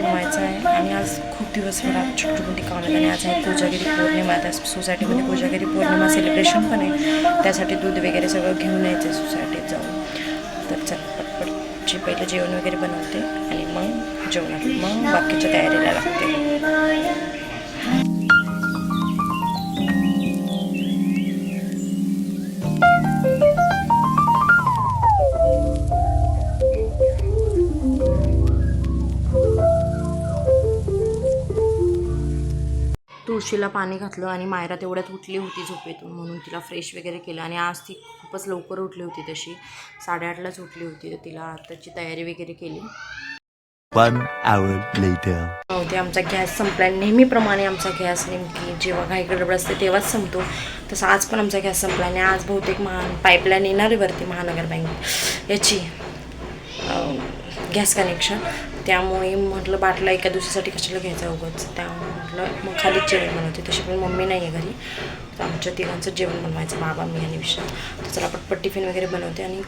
पण आहे. आणि आज खूप दिवसभरात छोटी मोठी कामं आहेत आणि आज आहे कोजागिरी पौर्णिमा. त्या सोसायटीमध्ये कोजागिरी पौर्णिमा सेलिब्रेशन पण आहे. त्यासाठी दूध वगैरे सगळं घेऊन यायचं सोसायटीत जाऊन. तर चल पटपटची पहिलं जेवण वगैरे बनवते आणि मग जेवणात मग बाकीच्या तयारीला लागते. तुळशीला पाणी घातलं आणि मायरा तेवढ्यात उठली होती झोपेतून म्हणून तिला फ्रेश वगैरे केलं. आणि आज ती खूपच लवकर उठली होती तशी. साडेआठलाच उठली होती तर तिला आताची तयारी वगैरे केली. One hour later. होते आमचा गॅस संपला. नेहमीप्रमाणे आमचा गॅस नेमकी जेव्हा घाई गडबड असते तेव्हाच संपतो. तसं आज पण आमचा गॅस संपला आणि आज बहुतेक महान पाईपलाईन येणार आहे वरती महानगर बँक याची गॅस कनेक्शन त्यामुळे म्हटलं बाटला एका दिवसासाठी कशाला घ्यायचा उगाच? त्यामुळे म्हटलं मग खालीच जेवण बनवते. तशी पण मम्मी नाही आहे घरी. तर आमच्या तिघांचं जेवण बनवायचं बाबा मी आणि विषय तर चला पटपट टिफिन वगैरे बनवते आणि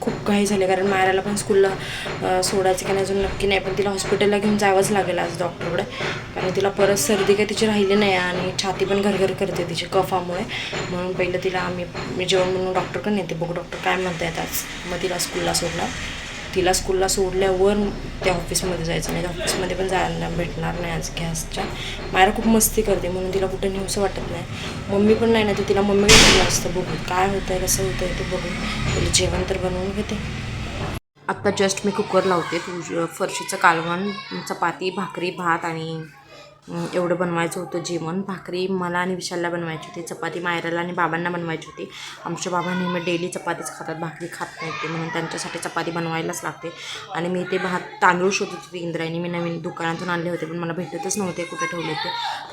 खूप घाई झाले. कारण मायराला पण स्कूलला सोडायचं की नाही अजून नक्की नाही. पण तिला हॉस्पिटलला घेऊन जावंच लागेल आज डॉक्टरकडे. कारण तिला परत सर्दी काय तिची राहिली नाही आणि छाती पण घरघर करते तिची कफामुळे. म्हणून पहिलं तिला आम्ही मी जेवण म्हणून डॉक्टरकडे नेते. बघू डॉक्टर काय म्हणतायत आज. मग तिला स्कूलला सोडणार. तिला स्कूलला सोडल्यावर त्या ऑफिसमध्ये जायचं नाही. ऑफिसमध्ये पण जायला भेटणार नाही आज गॅसच्या मायरा खूप मस्ती करते म्हणून तिला कुठं नेऊसं वाटत नाही. मम्मी पण नाही ना तर तिला मम्मी घेतलं असतं बघून? काय होतं आहे कसं होतं आहे ते बघून. तिला जेवण तर बनवून घेते. आत्ता जस्ट मी कुकर लावते. तुझ फरशीचं कालवण चपाती भाकरी भात आणि एवढं बनवायचं होतं जेवण. भाकरी मला आणि विशालला बनवायची होती चपाती मायराला आणि बाबांना बनवायची होती. आमच्या बाबा नेहमी डेली चपातीच खातात भाकरी खात नाहीत ते म्हणून त्यांच्यासाठी चपाती बनवायलाच लागते. आणि मी ते भात तांदूळ शोधत होते इंद्रायणी मी नवीन दुकानातून आणले होते पण मला भेटतच नव्हते कुठे ठेवले ते.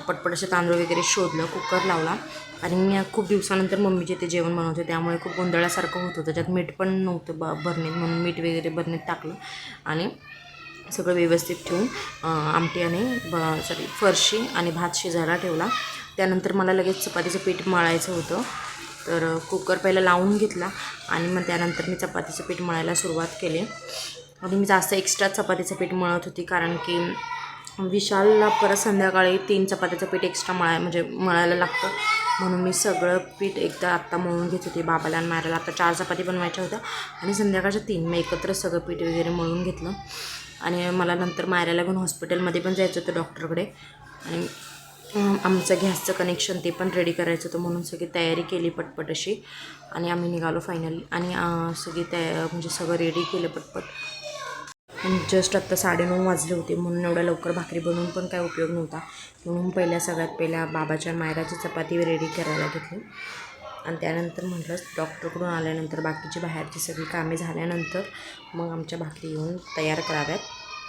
पटपट असे तांदूळ वगैरे शोधलं कुकर लावला. आणि मी खूप दिवसानंतर मम्मीचे ते जेवण बनवते त्यामुळे खूप गोंधळासारखं होत होतं. त्यात मीठ पण नव्हतं ब भरणीत म्हणून मीठ वगैरे भरणीत टाकलं. आणि सगळं व्यवस्थित ठेवून आमटी आणि ब सॉरी फरशी आणि भात शिजायला ठेवला. त्यानंतर मला लगेच चपातीचं पीठ मळायचं होतं. तर कुकर पहिला लावून घेतला आणि मग त्यानंतर मी चपातीचं पीठ मळायला सुरुवात केली. आणि मी जास्त एक्स्ट्रा चपातीचं पीठ मळत होती कारण की विशालला परत संध्याकाळी तीन चपात्याचं पीठ एक्स्ट्रा मळाय म्हणजे मळायला लागतं. म्हणून मी सगळं पीठ एकदा आत्ता मळून घेत होते बाबाला आणि मारायला आत्ता चार चपाती बनवायच्या होत्या आणि संध्याकाळच्या तीन मी एकत्र सगळं पीठ वगैरे मळून घेतलं. आणि मला नंतर मारायला लागून हॉस्पिटलमध्ये पण जायचं होतं डॉक्टरकडे. आणि आमचं गॅसचं कनेक्शन ते पण रेडी करायचं होतं म्हणून सगळी तयारी केली पटपट अशी. आणि आम्ही निघालो फायनली आणि सगळी तया म्हणजे सगळं रेडी केलं पटपट. आणि जस्ट आत्ता साडेनऊ वाजले होते म्हणून एवढ्या लवकर भाकरी बनवून पण काय उपयोग नव्हता. म्हणून पहिल्या सगळ्यात पहिल्या बाबाच्या मायराची चपाती रेडी करायला घेतली. आणि त्यानंतर म्हटलं डॉक्टरकडून आल्यानंतर बाकीची बाहेरची सगळी कामे झाल्यानंतर मग आमच्या भाकरी येऊन तयार कराव्यात.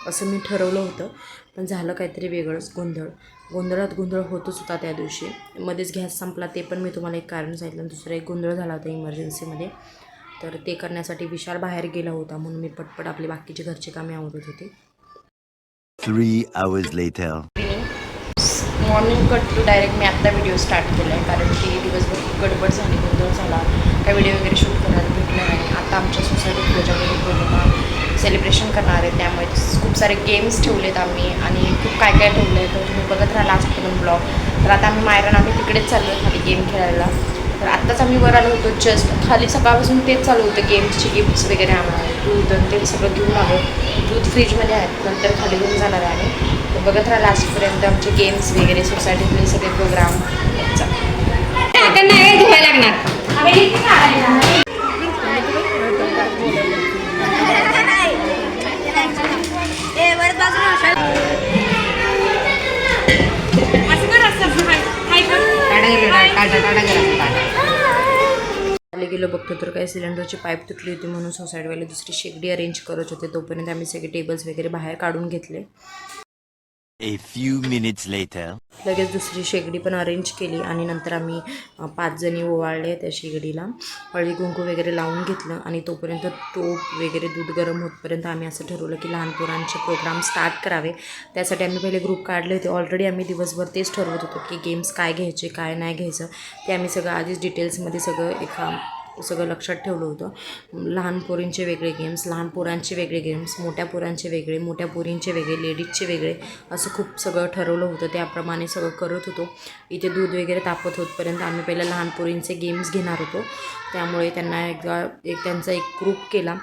असं मी ठरवलं होतं. पण झालं काहीतरी वेगळंच गोंधळ. गोंधळात गोंधळ होतच होता त्या दिवशी. मध्येच गॅस संपला ते पण मी तुम्हाला एक कारण सांगितलं. दुसरा एक गोंधळ झाला होता इमर्जन्सीमध्ये तर ते करण्यासाठी विशाल बाहेर गेला होता म्हणून मी पटपट आपली बाकीची घरची कामे आवडत होते. Three hours later. Morning cut two direct मी आत्ता व्हिडिओ स्टार्ट केला आहे कारण की दिवसभर खूप गडबड झाली गोंधळ झाला. काय व्हिडिओ वगैरे शूट करायला भेटलं नाही. आता आमच्या सोसायटीत कोजागिरी पौर्णिमा सेलिब्रेशन करणार आहे. त्यामुळे खूप सारे गेम्स ठेवलेत आम्ही आणि खूप काय काय ठेवलं आहे तर तुम्ही बघत राहा लास्ट पण ब्लॉग तर आता आम्ही मायरान आम्ही तिकडेच चाललो आहे खाली गेम खेळायला. तर आत्ताच आम्ही वर आलो होतो जस्ट खाली सकाळपासून तेच चालू होतं गेम्सची गिफ्ट्स वगैरे आणा दूध आणि ते सगळं घेऊन आलो. दूध फ्रीजमध्ये आहेत नंतर खाली घेऊन जाणार आहे आम्ही. तर बघत राहा लास्टपर्यंत आमचे गेम्स वगैरे सोसायटीतले सगळे प्रोग्राम आले हे गेलो बघतो तर काही सिलेंडरची पाईप तुटली होती म्हणून सोसायटीवाले दुसरी शेगडी अरेंज करत होते. तोपर्यंत आम्ही सगळे टेबल्स वगैरे बाहेर काढून घेतले. A few minutes later. लगेच दुसरी शेगडी पण अरेंज केली आणि नंतर आम्ही पाच जणी ओवाळले त्या शेगडीला. हळदी कुंकू वगैरे लावून घेतलं आणि तोपर्यंत तोप वगैरे दूध गरम होतपर्यंत आम्ही असं ठरवलं की लहान पोरांचे प्रोग्राम स्टार्ट करावे. त्यासाठी आम्ही पहिले ग्रुप काढले होते. ऑलरेडी आम्ही दिवसभर तेच ठरवत होतो की गेम्स काय घ्यायचे काय नाही घ्यायचं. ते आम्ही सगळं आधीच डिटेल्समध्ये सगळं एका सगळं लक्षात ठेवलं होतं. लहान पोरींचे वेगळे गेम्स लहान पोरांचे वेगळे गेम्स मोठ्या पोरांचे वेगळे मोठ्या पोरींचे वेगळे लेडीजचे वेगळे असं खूप सगळं ठरवलं होतं. त्याप्रमाणे सगळं करत होतो. इथे दूध वगैरे तापत होतपर्यंत आम्ही पहिलं लहान पोरींचे गेम्स घेणार होतो. त्यामुळे त्यांना एकदा एक त्यांचा एक ग्रुप केला.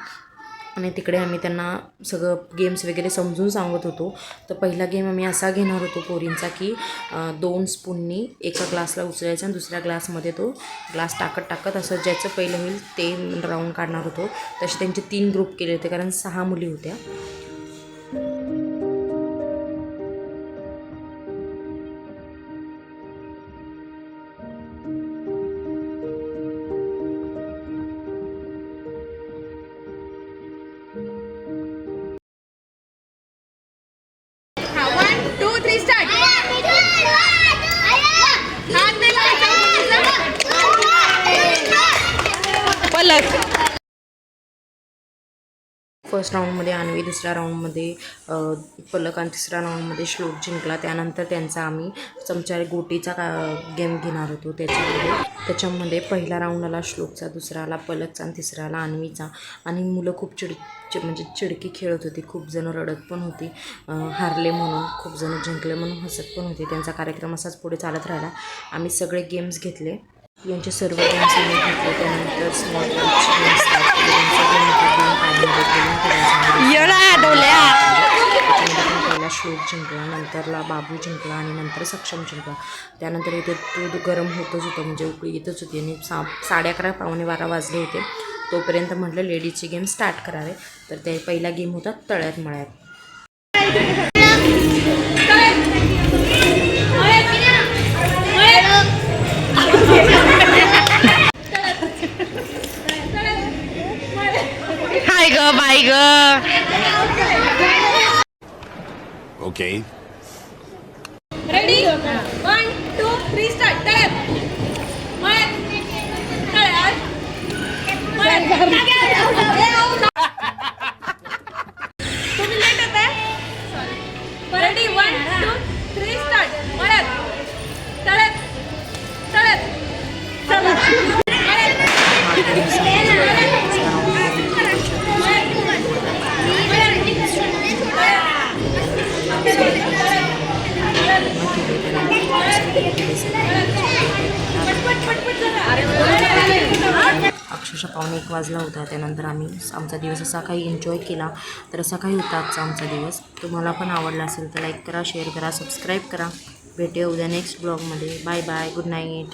आणि तिकडे आम्ही त्यांना सगळं गेम्स वगैरे समजून सांगत होतो. तर पहिला गेम आम्ही असा घेणार होतो पोरींचा की दोन स्पूननी एका ग्लासला उचलायचा आणि दुसऱ्या ग्लासमध्ये तो ग्लास टाकत टाकत असं ज्याचं पहिलं होईल ते राऊंड काढणार होतो. तसे त्यांचे तीन ग्रुप केले होते कारण सहा मुली होत्या. हात नाही लावायचा पलक फर्स्ट राऊंडमध्ये आणवी दुसऱ्या राऊंडमध्ये पलक आणि तिसऱ्या राऊंडमध्ये श्लोक जिंकला. त्यानंतर त्यांचा आम्ही चमचा गोटीचा का गेम घेणार होतो त्याच्यामध्ये. त्याच्यामध्ये पहिला राऊंड आला श्लोकचा दुसरा आला पलकचा आणि तिसरा आला अन्वीचा आणि मुलं खूप चिड चि- म्हणजे चिडकी खेळत होती. खूप जणं रडत पण होती. हारले म्हणून खूप जणं जिंकले म्हणून हसत पण होते. त्यांचा कार्यक्रम असाच पुढे चालत राहिला. आम्ही सगळे गेम्स घेतले. यांचे सर्व गेम्स आम्ही घेतले. त्यानंतर स्मॉल गेम्स पहिला श्लोक जिंकला नंतरला बाबू जिंकला आणि नंतर सक्षम जिंकला. त्यानंतर इथे दूध गरम होतच होतं म्हणजे उकळी येतच होती आणि सा साडे अकरा पावणे बारा वाजले होते. तोपर्यंत म्हटलं लेडीजचे गेम स्टार्ट करावे. तर ते पहिला गेम होता तळ्यात मळ्यात. हाय ग बाय ग Okay. Ready one two three start अक्षरशः पावणे एक वाजला होता. त्यानंतर आम्ही आमचा दिवस असा काही एन्जॉय केला तर असा काही होता आजचा आमचा दिवस. तुम्हाला पण आवडला असेल तर लाईक करा शेअर करा सबस्क्राईब करा. भेटूया उद्या नेक्स्ट ब्लॉगमध्ये बाय बाय गुड नाईट